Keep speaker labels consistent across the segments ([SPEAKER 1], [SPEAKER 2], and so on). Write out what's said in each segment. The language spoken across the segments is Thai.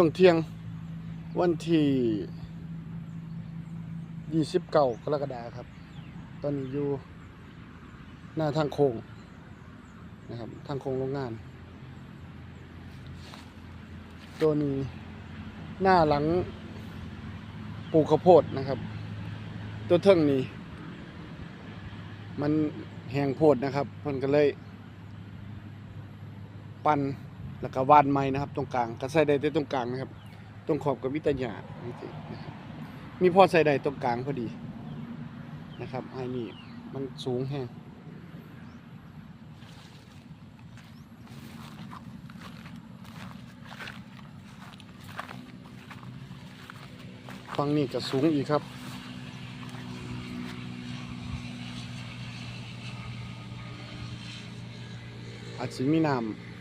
[SPEAKER 1] ช่วงเที่ยงวันที่ยี่สิบเก้ากรกฎาคมครับ ตอนนี้อยู่หน้าทางโค้งนะครับ ทางโค้งโรงงาน ตัวนี้หน้าหลังปลูกข้าวโพดนะครับ ตัวเทิงนี้ มันแหงโพดนะครับเพิ่นก็เลย ปั้น แล้วก็วานไม้นะครับ ตรงกลางก็ใส่ได้แต่ตรงกลางนะครับ ตรงขอบกับวิตยานี่มีพอใส่ได้ตรงกลางพอดีนะครับไอ้นี่มันสูงแห้งฝั่งนี้ก็สูงอีกครับอาจจะมีน้ำ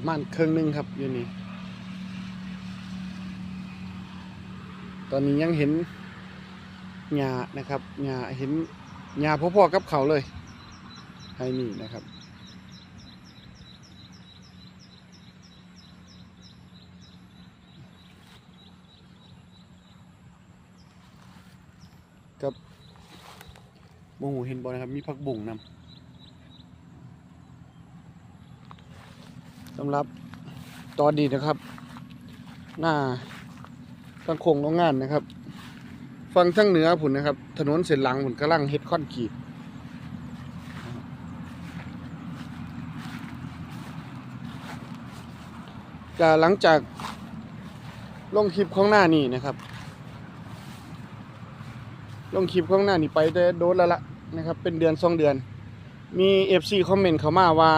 [SPEAKER 1] ประมาณครึ่งหนึงครับอยู่นี่ ตอนนี้ยังเห็นหญ้านะครับหญ้าเห็นหญ้าพ่อๆกับเขาเลยให้นี่นะครับกับโมโหเห็นบอลนะครับ มีผักบุ่งนำ สำหรับตอนดีนะครับ หน้าตั้งโคงโรงงานนะครับ ฟังทั้งเหนือผุนนะครับ ถนนเส้นหลังผุนกำลังเฮ็ดคอนกรีตก็หลังจากลงคลิปของหน้านี่นะครับ ลงคลิปของหน้านี่ไปแต่โดนแล้วละนะครับ เป็นเดือนสองเดือน มี FC คอมเมนต์เขามาว่า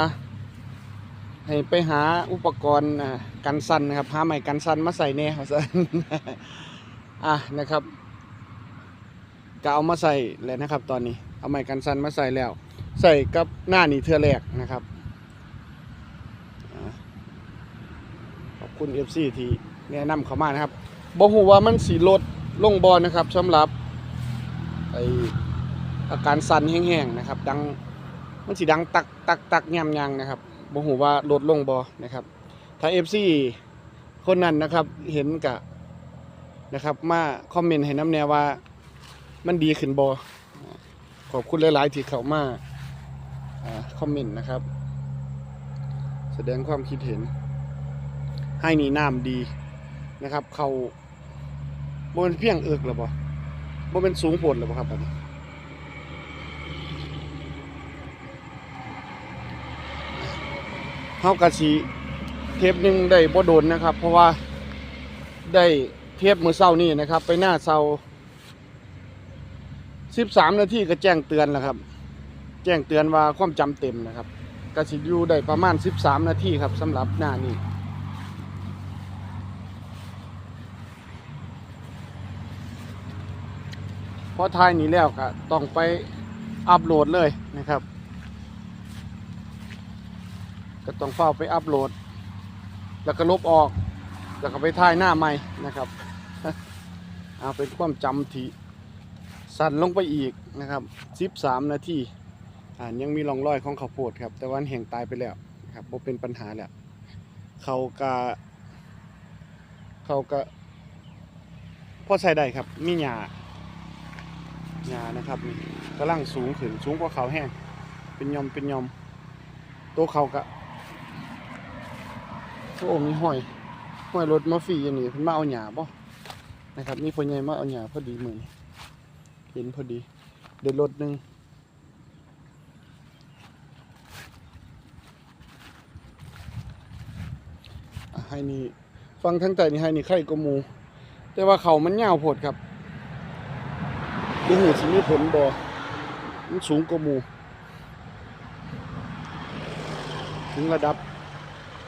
[SPEAKER 1] ให้ไปหาอุปกรณ์กันสั่นนะครับหาไม้กันสั่นมาใส่แน่ครับอะนะครับก็เอามาใส่เลยนะครับ ตอนนี้เอาไม้กันสั่นมาใส่แล้ว ใส่กับหน้านี่เทือแรกนะครับขอบคุณ FC ที่แนะนำเขามานะครับบอกหูว่ามันสีลดลงบอลนะครับสำหรับไออาการสั่นแห้งๆนะครับ ดังมันสิดังตักตักตักยำยังนะครับ บ่ฮู้ว่าลดลงบ่นะครับ ถ้า FC คนนั้นนะครับ เห็นกะนะครับ มาคอมเมนต์ให้น้ำแนวว่ามันดีขึ้นบ่ขอบคุณหลาย ๆ ที่เขามาอคอมเมนต์นะครับ แสดงความคิดเห็น ให้นี่น้ำดีนะครับ เขาบ่เป็นเพียงเอิกหรือบ่บ่เป็นสูงโพดหรือเปล่าครับอันนี้ เฮากะสิเทปหนึงได้บ่โดนนะครับ เพราะว่าได้เทปมือเช้านี้นะครับ ไปหน้าเช้า13นาทีก็แจ้งเตือนแล้วครับ แจ้งเตือนว่าความจำเต็มนะครับก็สิอยู่ได้ประมาณ13นาทีครับสำหรับหน้านี้พอถ่ายนี้แล้วก็ต้องไปอัปโหลดเลยนะครับ ก็ต้องเฝ้าไปอัปโหลด แล้วก็ลบออก แล้วก็ไปถ่ายหน้าใหม่นะครับเอาเป็นความจำที่สั่นลงไปอีกนะครับ13นาทีอ่ายังมีร่องรอยของข้าวโพดครับ แต่ว่าอันแห้งตายไปแล้วนะครับบ่เป็นปัญหาแล้วเขาก็เขาก็พอใช้ได้ครับมีหญ้าหญ้านะครับนี่กำลังสูงขึ้นสูงกว่าเขาแห้งเป็นยอมเป็นยอมตัวเขากะ โอ้มีห้อยห้อยรถมาฟรีอย่างนี้เพิ่นมาเอาหญ้าบ่นะครับมีพ่อใหญ่มาเอาหญ้าพอดีเหมือนเห็นพอดี เดินรถหนึงอะให้นี่ฟังทั้งใจนี่ให้นี่ไข่กว่าหมู แต่ว่าเขามันยาวโพดครับดูหูสิมีผลบ่มันสูงกว่าหมู ถึงระดับ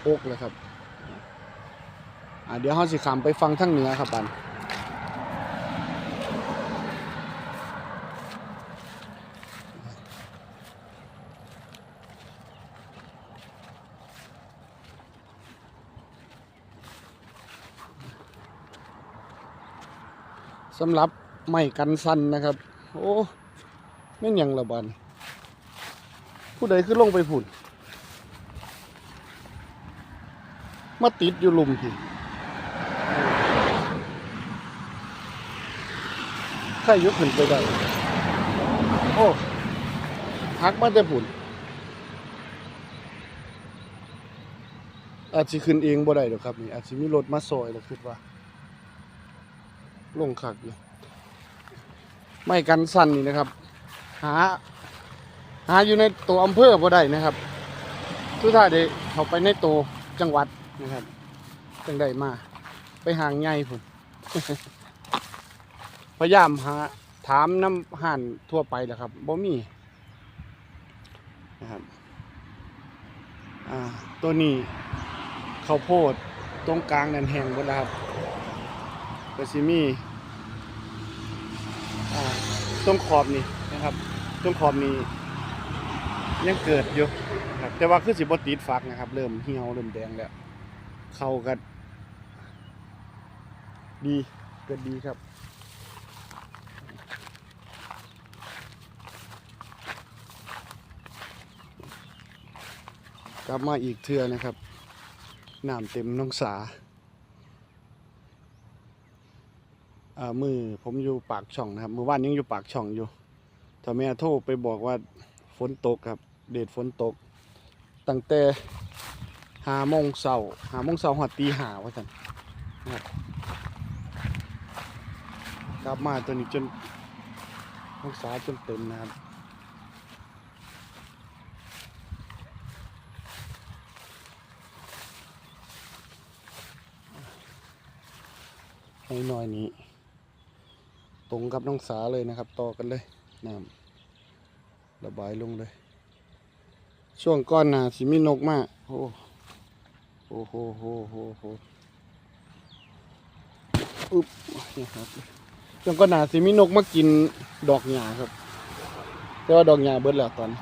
[SPEAKER 1] อกเลยครับ เดี๋ยวเราสิขามไปฟังทั้งเหนือครับปันสำหรับไม้กันสั่นนะครับ โอ้ไม่ยังละบันผู้ใดคือลงไปผุ่นมาติดอยู่หลุมพี่ ถ้ายกขึ้นไปได้ โอ้หักมาแต่ผุนอาจจะขึ้นเองบ่ได้หรอกครับนี่อาจจะมีรถมาซอยแล้วคิดว่า ลงขักอยู่ไม่กันสั่นนี่นะครับ หา หาอยู่ในตัวอำเภอบ่ได้นะครับทุกท่ายเดเขาไปในตัวจังหวัดนะครับจังได้มา ไปห่างใหญ่พุ่น พยายามหาถามน้ำห่านทั่วไปแหละครับบ่มีนะครับตัวนี้ข้าวโพดตรงกลางนั่นแห้งหมดแล้วครับก็สิมีอ่าต้นขอบนี่นะครับต้นขอบนี่ยังเกิดอยู่ครับแต่ว่าคือสิบติดฝักนะครับ เริ่มเหี่ยวเริ่มแดงแล้วเข้ากันดีเกิดดีครับ กลับมาอีกเทือนะครับน้ำเต็มน้องสาอ่ามือผมอยู่ปากช่องนะครับมือว่านยังอยู่ปากช่องอยู่แต่แม่โทรไปบอกว่าฝนตกครับ เดดฝนตก ตั้งแต่หาโมงเสาหาโมงเสาหอดตีหาว่าสันนะครับกลับมาตัวนี้จนน้องสาจนเต็มนะครับ น้อยนี้ ตรงกับน้องสาเลยนะครับ ต่อกันเลยน้ำระบายลงเลย ช่วงก้อนหนาสิมีนกมากโอ้โหโหโหโหโหอุ๊บนี่ครับช่วงก้อนหนาสิมีนกมากินดอกหญ้าครับ แต่ว่าดอกหญ้าเบิดแล้วตอนนี้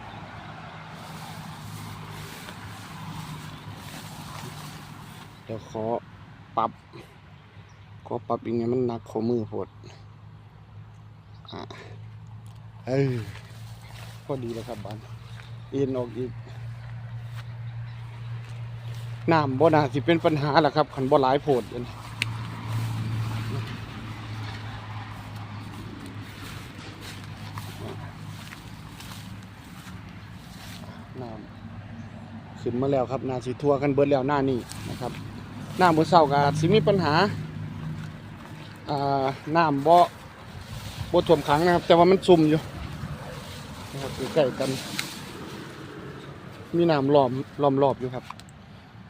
[SPEAKER 1] เดี๋ยวขอปรับ ก็ปรับยังไงมันหนักข้อมือโพดอะเออพอดีแล้วครับบันเอ็นออกอีกน้ำบ่น่าสิเป็นปัญหาแหละครับขันบ่หลายโพดเลยน้ำขึ้นมาแล้วครับนาสิทั่วกันเบิดแล้วหน้านี่นะครับหน้ามือเศร้าก็อาจสิมีปัญหาอ่า น้ำบ่บ่ท่วมขังนะครับ แต่ว่ามันซุ่มอยู่นะครับอยู่ใกล้กัน มีน้ำล้อมล้อมรอบอยู่ครับ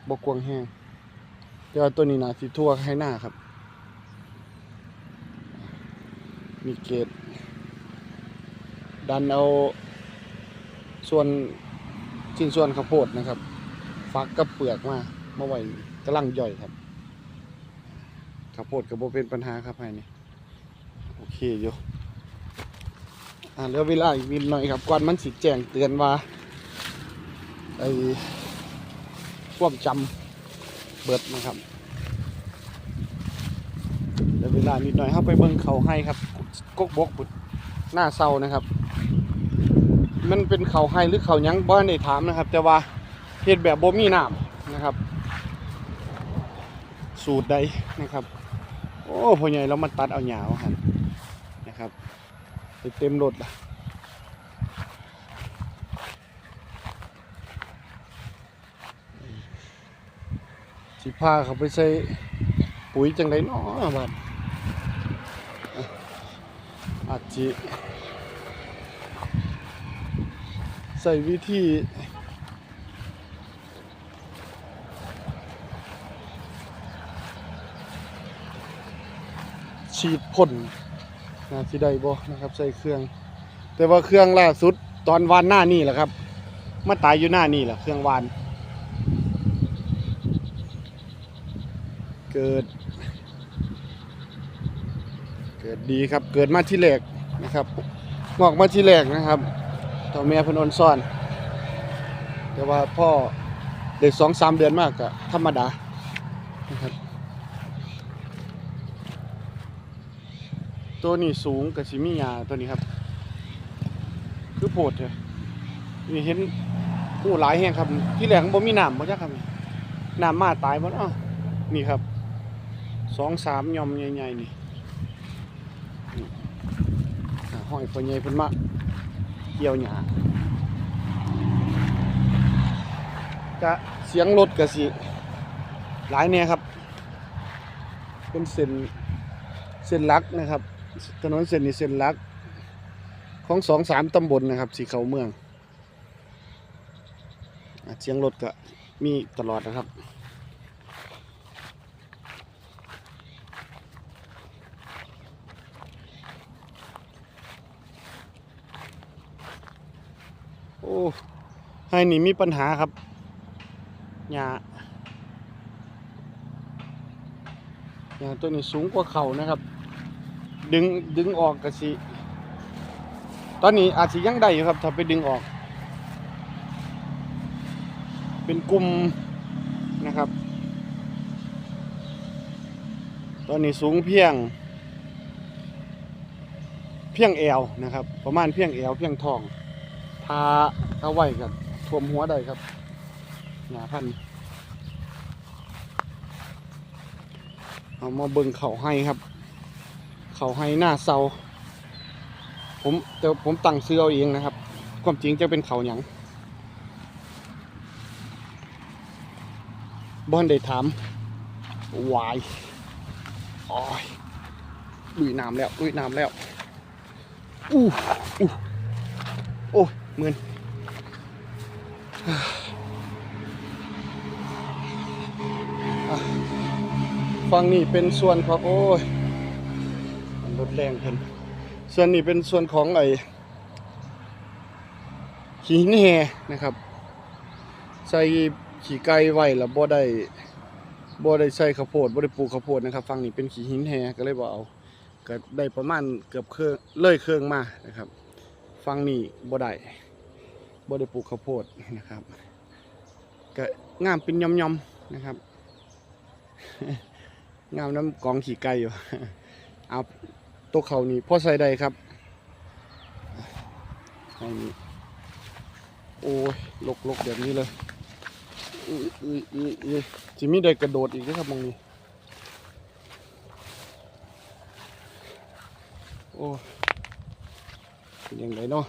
[SPEAKER 1] บ่กวงแห้งแต่ว่าตัวนี้น่าสิทั่วให้หน้าครับ มีเกตดันเอาส่วนชิ้นส่วนข้าวโพดนะครับ ฟักกับเปลือกมามาไว้กำลังย่อยครับ ข้าวโพดกับโบเป็นปัญหาครับให้นี่โอเคอยู่อ่าเหลือเวลาอีกนิดหน่อยครับก่อนมันสิแจ้งเตือนว่าไอ้ความจำเบิดนะครับเหลือเวลานิดหน่อยเข้าไปเบิ่งเขาให้ครับกกบกบุดหน้าเศร้านะครับ มันเป็นเขาให้หรือเขายังบ้านได้ถามนะครับ แต่ว่าเฮ็ดแบบโบมีน้ำนะครับ สูตรใดนะครับ โอ้พ่อใหญ่เรามาตัดเอาหยาวหันนะครับเต็มรถละสิพาเขาไปใส่ปุ๋ยจังไรเนาะบ้านอะอาจจะใส่วิธี ฉีดพ่นนะที่ได้บ่นะครับใส่เครื่อง แต่ว่าเครื่องล่าสุดตอนวานหน้านี่แหละครับมาตายอยู่หน้านี่แหละเครื่องวาน เกิด เกิดดีครับเกิดมาที่แรกนะครับงอกมาที่แรกนะครับต่อแม่เพนอนซ่อน แต่ว่าพ่อเด็กสองสามเดือนมากก็ธรรมดานะครับ ตัวนี้สูงกับชิมิยาตัวนี้ครับ คือโพดเลยนี่เห็นผู้หลายแห่งครับ ที่แหลงบ่มีน้ำบ่จักครับน้ำมาตายบ่เนาะนี่ครับสองสามยอมใหญ่ๆนี่ห้อยพ่อใหญ่เพิ่นมาเกี่ยวหญ้าจะเสียงรถก็สิหลายแน่ครับ เป็นเส้นเส้นลักนะครับ ถนนเส้นนี้เส้นลัก ของสองสามตำบลนะครับ สีเขาเมืองเสียงรถก็มีตลอดนะครับโอ้ให้นี่มีปัญหาครับหญ้าหญ้าตัวนี้สูงกว่าเขานะครับ ดึงดึงออกกระสิตอนนี้อาจสิยังได้อยู่ครับ ถ้าไปดึงออก เป็นกลุ่มนะครับ ตอนนี้สูงเพียง เพียงแอวนะครับ ประมาณเพียงแอวเพียงทองทาเอาไว้ครับท่วมหัวได้ครับหนาพันเอามาเบิ่งเขาให้ครับ เขาให้หน้าเซาผมแต่ผมตั้งซื้อเอาเองนะครับ ความจริงจะเป็นเขาหยังบอนได้ถามวายโอ้ยลุยน้ำแล้วลุยน้ำแล้ว อู้อู้โอ้ยเหมือนฟังนี่เป็นส่วนของโอ้ย รถแรงเพิ่นส่วนนี้เป็นส่วนของไอ้ขี้หินแหนะครับ ใส่ขี้ไก่ไว้แล้วบ่ได้บ่ได้ใส่ข้าวโพดบ่ได้ปลูกข้าวโพดนะครับฝั่งนี้เป็นขี้หินแหก็เลยบ่เอาก็ได้ประมาณเกือบเครื่องเลยเครื่องมานะครับฝั่งนี้บ่ได้บ่ได้ปลูกข้าวโพดนะครับก็งามเป็นย่อมๆนะครับ งามน้ำกองขี้ไก่อยู่ เอา ตัวเขานี่พ่อใส่ได้ครับอนี่โอ้ยลกลกแบบนี้เลยอุ้ยอุ้ยอุ้ยอุ้ยจิมีได้กระโดดอีกนะครับมองนี้ โอ้ยยังไงเนาะ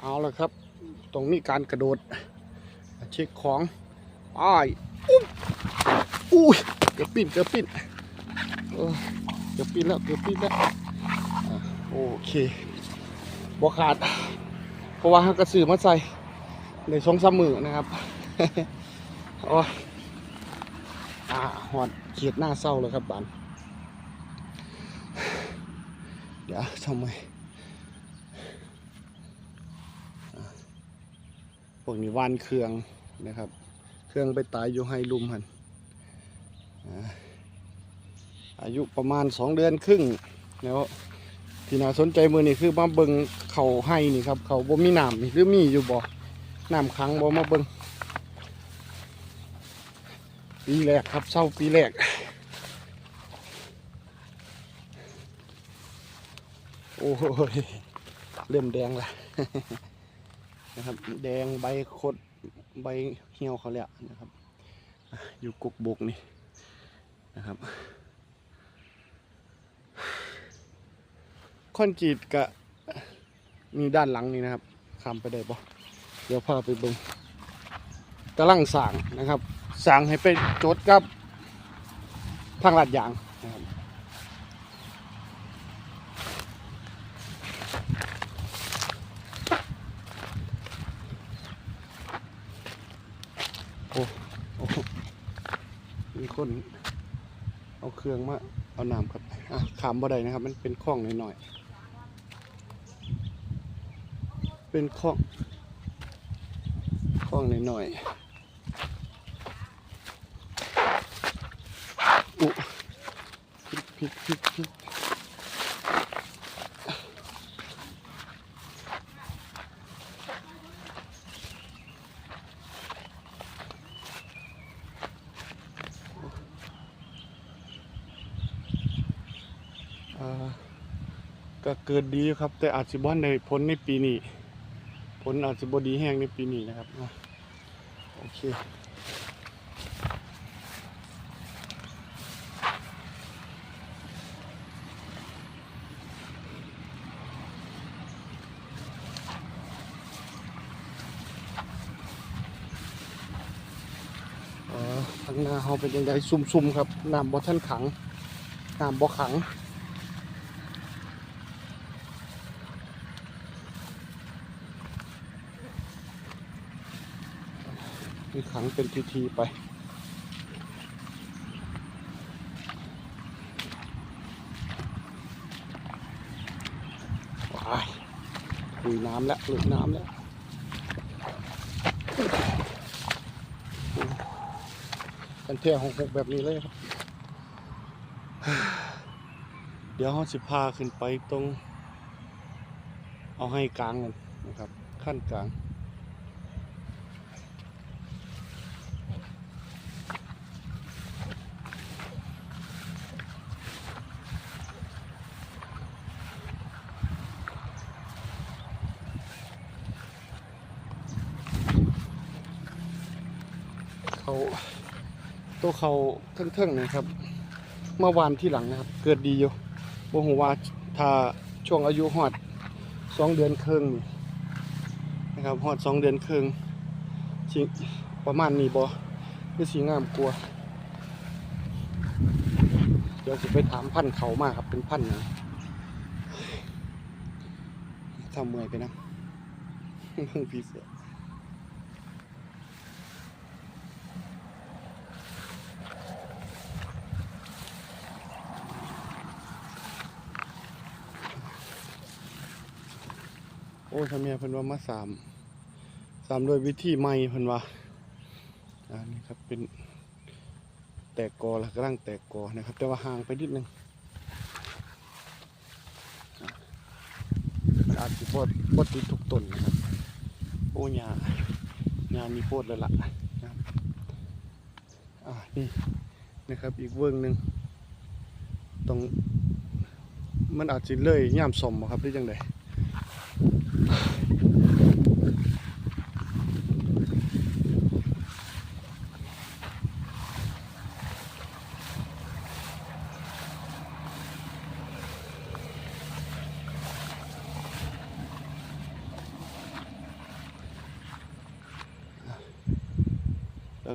[SPEAKER 1] เอาละครับ ตรงนี้การกระโดดเช็คของอ้ายอุ้ยอุ้ย เกือบปินเกือบปินเออเกือบปินแล้วเกือบปินแล้วโอเคบอขาด เพราะว่าเขากระสือมาใส่ในช่องซ้ำมือนะครับโอ้อาหอดเขียดหน้าเศร้าเลยครับบันเดี๋ยวทำไมอะพวกนี้วานเครื่องนะครับ เครื่องไปตายอยู่ให้ลุมหัน อายุประมาณสองเดือนครึ่งแล้วที่น่าสนใจมือนี่คือมาเบิงเขาให้นี่ครับ เขาบ่มีน้ำนี่หรือมีอยู่บ่น้ำขังบ่มาเบิงปีแรกครับเศร้าปีแรกโอ้ยเริ่มแดงละนะครับแดงใบคดใบเหี่ยวเขาแล้วนะครับอะอยู่กุกบกนี่ นะครับคอนกรีตกะมีด้านหลังนี่นะครับข้ามไปได้ปะเดี๋ยวพาไปเบิ่งกำลังสั่งนะครับสั่งให้ไปจดกับทางลาดยางนะครับโอ้โอ้มีคน เอาเครื่องมาเอาน้ำครับอะขามบ่ได้นะครับ มันเป็นคลองหน่อยๆเป็นคลองคลองหน่อยๆอุพลิกพลิกพลิกพลิกอ่า ก็เกิดดีครับ แต่อาจสิบ่ในผลในปีนี้ผลอาจจะบดีแห้งในปีนี้นะครับโอเคอ๋อทางหน้าเขาเป็นยังไงซุ่มๆครับน้ำบ่ท่านขังน้ำบ่ขัง มีขังเป็นทีๆไปว้ายลุยน้ำแล้วลุยน้ำแล้วกันเที่ยวหกหกแบบนี้เลยครับ เดี๋ยวเขาสิพาขึ้นไปตรง เอาให้กลางกันนะครับ ขั้นกลาง เขาตัวเขาเทิงๆนะครับ เมื่อวานที่หลังนะครับ เกิดดีอยู่บ่ฮู้ว่าถ้าช่วงอายุฮอดสองเดือนครึ่งนะครับฮอดสองเดือนครึ่งสิประมาณนี้บ่คือสีงามกลัวเดี๋ยวจะไปถามพันธุ์เขามากครับเป็นพันธุ์ทำเมื่อยไปนะเพิ่งพีเสือ โอ้ทำเมียเพิ่นว่ามาสามสามโดวยวิธีใหม่เพิ่นว่าอันนี้ครับเป็นแตกกอแล้วกำลังแตกกอนะครับ แต่ว่าห่างไปนิดนึงอะมันอาจจะพอดพอดติดทุกต้นนะครับ โอ้ยาญ้ามีโพดแล้วล่ะนะครับอ่านี่นะครับอีกเวิ้งหนึ่งตรงมันอาจจะเลยย่ามสมครับหรือจังได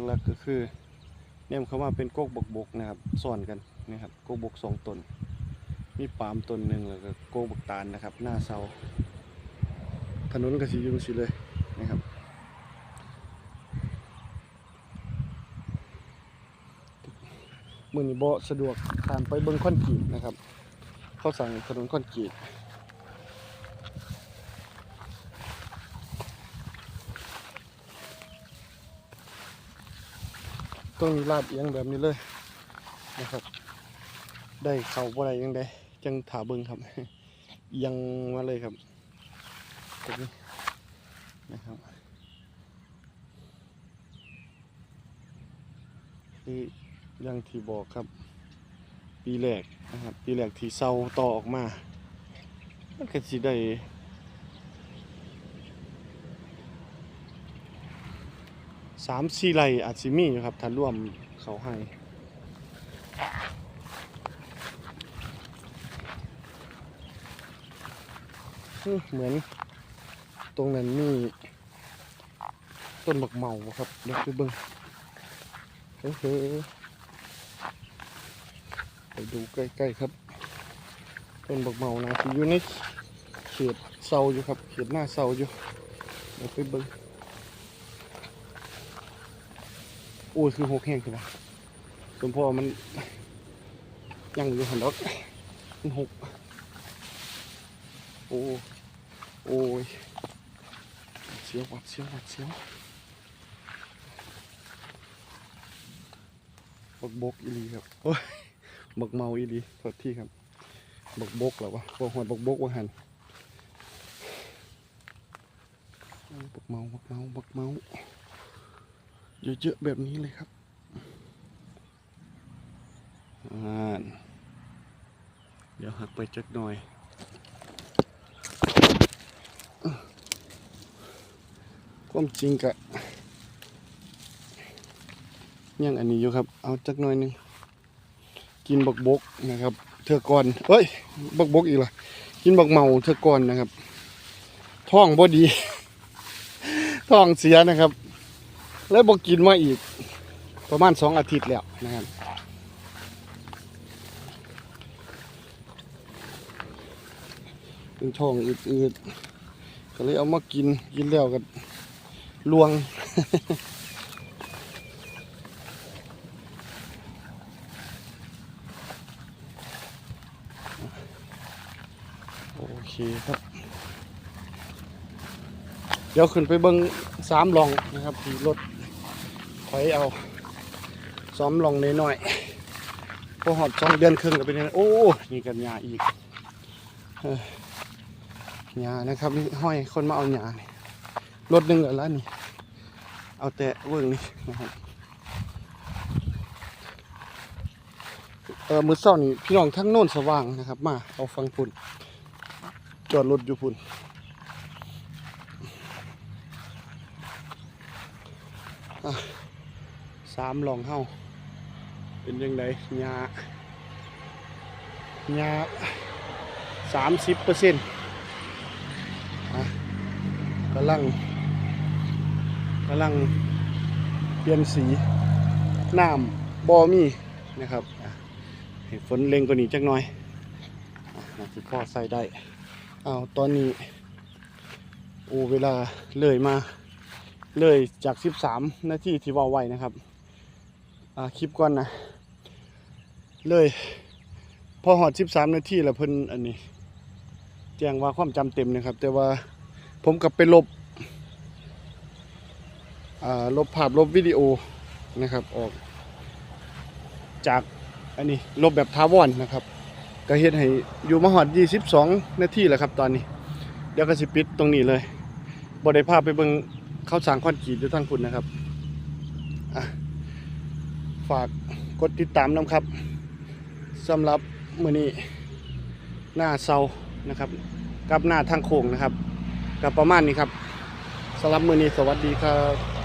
[SPEAKER 1] หลักๆก็คือเนี่ยเขาว่าเป็นกกบกบกนะครับซ่อนกันนะครับกกบกสองตนมีปามตนหนึ่งแล้วก็โกบกตาลนะครับ หน้าเสาถนนกสียุงสิเลยนะครับมือนี้บ่สะดวกตามไปเบิ้งคอนกรีตนะครับ เขาสั่งถนนคอนกรีต ต้องลาดเอียงแบบนี้เลยนะครับ ได้เข่าบ่ได้ยังได้จังถาเบิงครับ ยังมาเลยครับตรงนี้นะครับคืออยังที่บอกครับ ปีแรกนะครับ ปีแรกที่เศร้าต่อออกมา มันก็สิได้ สามสี่ไร่อาจสิมีอยู่ครับถ้ารวมเขาให้เหมือนตรงนั้นมีต้นบักเมาครับเดี๋ยวไปเบิ่งเฮ้ยเฮ้ยไปดูใกล้ๆครับต้นบักเมานะที่อยู่ในเขตเซาอยู่ครับเขตหน้าเซาอยู่เดี๋ยวไปเบิ่งโอ้คือหกแห้งคือว่าสมพอมันยังอยู่หันดอกมันหกโอ้โอ้ยเสียววัดเสียววัดเสียวบกบกอีลีครับโอ้ยบกเมาอีลีโทษที่ครับบกบกหรอวะบกหัวบกบกว่าหันบกเมาบกเมาบกเมา เยอะๆแบบนี้เลยครับอ่าเดี๋ยวหักไปจักหน่อย ความจริงกะยังอันนี้อยู่ครับ เอาจักหน่อยนึง กินบักบกนะครับเธอก่อนเอ้ย บักบกอีกล่ะกินบักเมาเธอก่อนนะครับ ท้องบ่ดี ท้องเสียนะครับ แล้วบอกกินมาอีก ประมาณสองอาทิตย์แล้วนะครับเป็นท้องอืดๆก็เลยเอามากินกินแล้วก็ลวงโอเคครับ เดี๋ยวขึ้นไปเบิ้งสามลองนะครับที่รถ ถอยเอาซ้อมลองน้อยๆพอหอดสองเดือนครึ่งก็เป็นไงโอ้นี่กันยาอีกเอ้ยหยานะครับนี่ห้อยคนมาเอาหยานี่รถหนึ่งแล้วนี่ เอาแต่เวิ้งนี่นะครับเออมือเศร้านี่พี่น้องทั้งโน่นสว่างนะครับ มาเอาฟังพุ่น จอดรถอยู่พุ่นสามลองเฮาเป็นยังไงยายาสามสิบเปอร์เซ็นต์กำลังกำลังเปลี่ยนสีน้ำบอมีนะครับอะให้ฝนเล็งกว่านี้จักหน่อยอะน่อใส่ได้เอาตอนนี้โอ้เวลาเลยมาเลยจาก 13 นาทีที่ว่าไว้นะครับ คลิปก่อนนะ เลย พอหอด13นาทีแล้วเพิ่นอันนี้ แจ้งว่าความจำเต็มนะครับ แต่ว่าผมกลับไปลบลบภาพลบวิดีโอนะครับออก จากอันนี้ลบแบบทาวอนนะครับ ก็เฮ็ดให้อยู่มาหอด22นาทีแล้วครับตอนนี้ เดี๋ยวก็สิปิดตรงนี้เลยบ่ได้พาพไปเบิ่งเข้าสางคอนกรีตอยู่ทั้งคุณนะครับอะ ฝากกดติดตามนะครับสำหรับมือนี้หน้าเซานะครับ กับหน้าทางโค้งนะครับ กับประมาณนี้ครับสำหรับมือนี้สวัสดีครับ